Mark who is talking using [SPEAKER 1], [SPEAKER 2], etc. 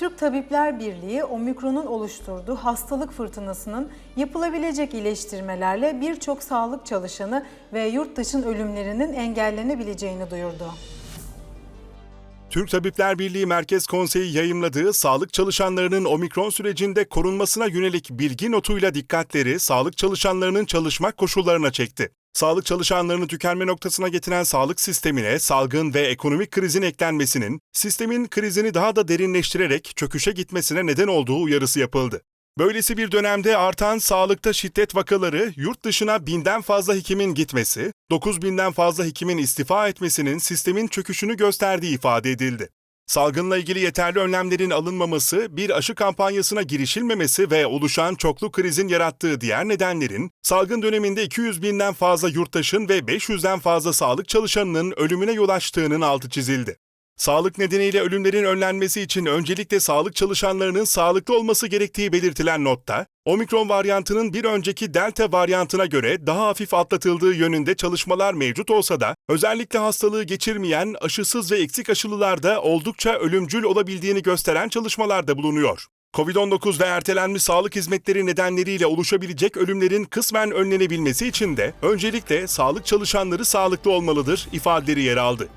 [SPEAKER 1] Türk Tabipler Birliği omikronun oluşturduğu hastalık fırtınasının yapılabilecek iyileştirmelerle birçok sağlık çalışanı ve yurt dışın ölümlerinin engellenebileceğini duyurdu.
[SPEAKER 2] Türk Tabipler Birliği Merkez Konseyi yayımladığı sağlık çalışanlarının omikron sürecinde korunmasına yönelik bilgi notuyla dikkatleri sağlık çalışanlarının çalışma koşullarına çekti. Sağlık çalışanlarını tükenme noktasına getiren sağlık sistemine salgın ve ekonomik krizin eklenmesinin sistemin krizini daha da derinleştirerek çöküşe gitmesine neden olduğu uyarısı yapıldı. Böylesi bir dönemde artan sağlıkta şiddet vakaları, yurt dışına binden fazla hekimin gitmesi, 9 binden fazla hekimin istifa etmesinin sistemin çöküşünü gösterdiği ifade edildi. Salgınla ilgili yeterli önlemlerin alınmaması, bir aşı kampanyasına girişilmemesi ve oluşan çoklu krizin yarattığı diğer nedenlerin, salgın döneminde 200 binden fazla yurttaşın ve 500'den fazla sağlık çalışanının ölümüne yol açtığının altı çizildi. Sağlık nedeniyle ölümlerin önlenmesi için öncelikle sağlık çalışanlarının sağlıklı olması gerektiği belirtilen notta, omikron varyantının bir önceki delta varyantına göre daha hafif atlatıldığı yönünde çalışmalar mevcut olsa da, özellikle hastalığı geçirmeyen, aşısız ve eksik aşılılarda oldukça ölümcül olabildiğini gösteren çalışmalar da bulunuyor. Covid-19 ve ertelenmiş sağlık hizmetleri nedenleriyle oluşabilecek ölümlerin kısmen önlenebilmesi için de öncelikle sağlık çalışanları sağlıklı olmalıdır ifadeleri yer aldı.